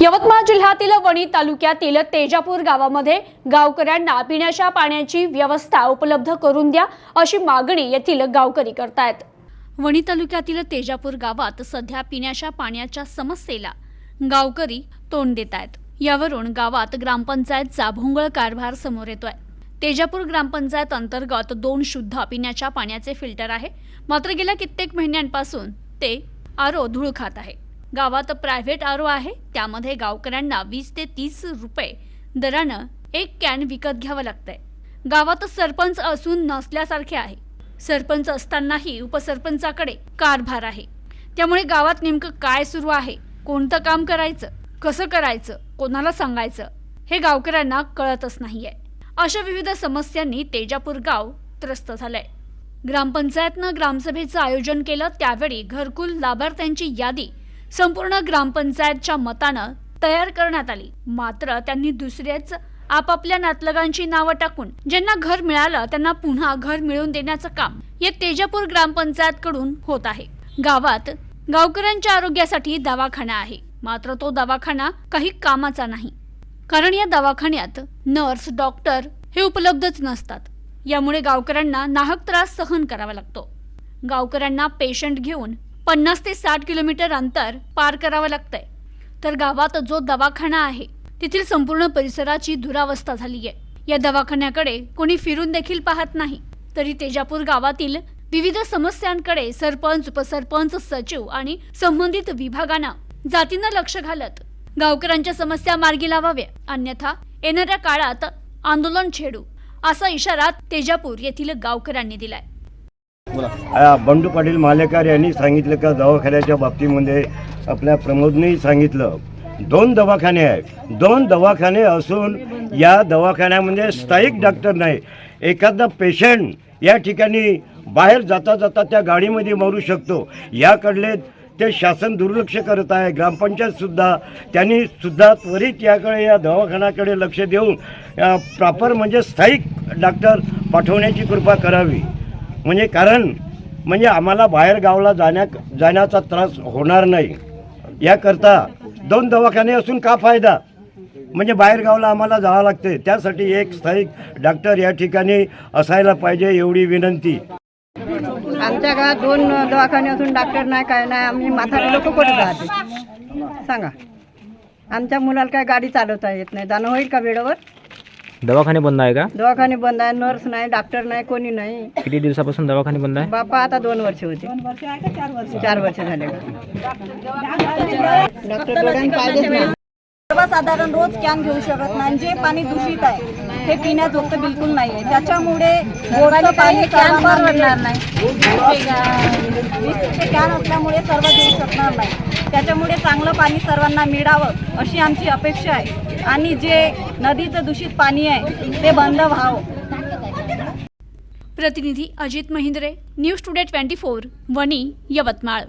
यवतमाळ जिल्ह्यातील वणी तालुक्यातील तेजापूर गावामध्ये गावकऱ्यांना पिण्याच्या पाण्याची व्यवस्था उपलब्ध करून द्या अशी मागणी येथील गावकरी करतायत. वणी तालुक्यातील तेजापूर गावात सध्या पिण्याच्या पाण्याच्या समस्येला गावकरी तोंड देत आहेत यावरून गावात ग्रामपंचायतचा भोंगळ कारभार समोर येतोय. तेजापूर ग्रामपंचायत अंतर्गत दोन शुद्ध पिण्याच्या पाण्याचे फिल्टर आहे. मात्र गेल्या कित्येक महिन्यांपासून ते आरो धूळ खात आहे. गावात प्रायव्हेट आरो आहे त्यामध्ये गावकऱ्यांना वीस ते तीस रुपये दरानं एक कॅन विकत घ्यावं लागतंय. गावात सरपंच असून नसल्यासारखे आहे. सरपंच असतानाही उपसरपंचाकडे कारभार आहे. त्यामुळे गावात नेमकं काय सुरू आहे कोणतं काम करायचं कसं करायचं कोणाला सांगायचं हे गावकऱ्यांना कळतच नाहीये. अशा विविध समस्यांनी तेजापूर गाव त्रस्त झालंय. ग्रामपंचायतनं ग्रामसभेचं आयोजन केलं त्यावेळी घरकुल लाभार्थ्यांची यादी संपूर्ण ग्रामपंचायतच्या मतानं तयार करण्यात आली. मात्र त्यांनी दुसरेच आपापल्या नातलगांची नावं टाकून ज्यांना घर मिळालं त्यांना पुन्हा घर मिळवून देण्याचं काम या तेजापूर ग्रामपंचायत कडून होत आहे. गावात गावकऱ्यांच्या आरोग्यासाठी दवाखाना आहे. मात्र तो दवाखाना काही कामाचा नाही. कारण या दवाखान्यात नर्स डॉक्टर हे उपलब्धच नसतात. यामुळे गावकऱ्यांना नाहक त्रास सहन करावा लागतो. गावकऱ्यांना पेशंट घेऊन पन्नास ते साठ किलोमीटर अंतर पार करावं लागतंय. तर गावात जो दवाखाना आहे तेथील संपूर्ण परिसराची दुरावस्था झाली आहे या दवाखान्याकडे कोणी फिरून देखील पाहत नाही. तरी तेजापूर गावातील विविध समस्यांकडे सरपंच उपसरपंच सचिव आणि संबंधित विभागानं जातीनं लक्ष घालत गावकऱ्यांच्या समस्या मार्गी लावाव्या. अन्यथा येणाऱ्या काळात आंदोलन छेडू असा इशारा तेजापूर येथील गावकऱ्यांनी दिलाय. बंडू पाटील मालेकर यांनी सांगितलं का दवाखान्याच्या बाबतीमध्ये आपल्या प्रमोदने सांगितलं दोन दवाखाने आहेत. दोन दवाखाने असून या दवाखान्यामध्ये स्थायिक डॉक्टर नाही. एखादा पेशंट या ठिकाणी बाहेर जाता जाता त्या गाडीमध्ये मरू शकतो. याकडले ते शासन दुर्लक्ष करत आहे. ग्रामपंचायतसुद्धा त्यांनी सुद्धा त्वरित याकडे या दवाखान्याकडे लक्ष देऊन प्रॉपर म्हणजे स्थायिक डॉक्टर पाठवण्याची कृपा करावी. म्हणजे कारण म्हणजे आम्हाला बाहेर गावला जाण्या जाण्याचा त्रास होणार नाही. याकरता दोन दवाखाने असून का फायदा? म्हणजे बाहेर गावला आम्हाला जावं लागते. त्यासाठी एक स्थायिक डॉक्टर या ठिकाणी असायला पाहिजे एवढी विनंती. आमच्या गावात दोन दवाखाने असून डॉक्टर नाही काय नाही. आम्ही म्हातारे लोक कुठे राहते? सांगा. आमच्या मुलाला काय गाडी चालवता येत नाही. जाणं होईल का वेळेवर? दवाखाने बंद आहे का? दवाखाने बंद आहे नर्स नाही डॉक्टर नाही कोणी नाही. किती दिवसापासून दवाखाने बंद आहे? बापा आता दोन वर्ष होते. चार वर्ष? झाले डॉक्टर सर्वसाधारण रोज कॅन घेऊ शकत नाही जे पाणी दूषित आहे. हे पिण्याजोगतं बिलकुल नाही आहे त्याच्यामुळे बोरचं पाणी सर्वांना मिळणार नाही. कॅन असल्यामुळे सर्व घेऊ शकणार नाही. त्याच्यामुळे चांगलं पाणी सर्वांना मिळावं अशी आमची अपेक्षा आहे. आणि जे नदीचं दूषित पाणी आहे ते बंद व्हावं. प्रतिनिधी Ajit Mahindre news today twenty four Wani Yavatmal.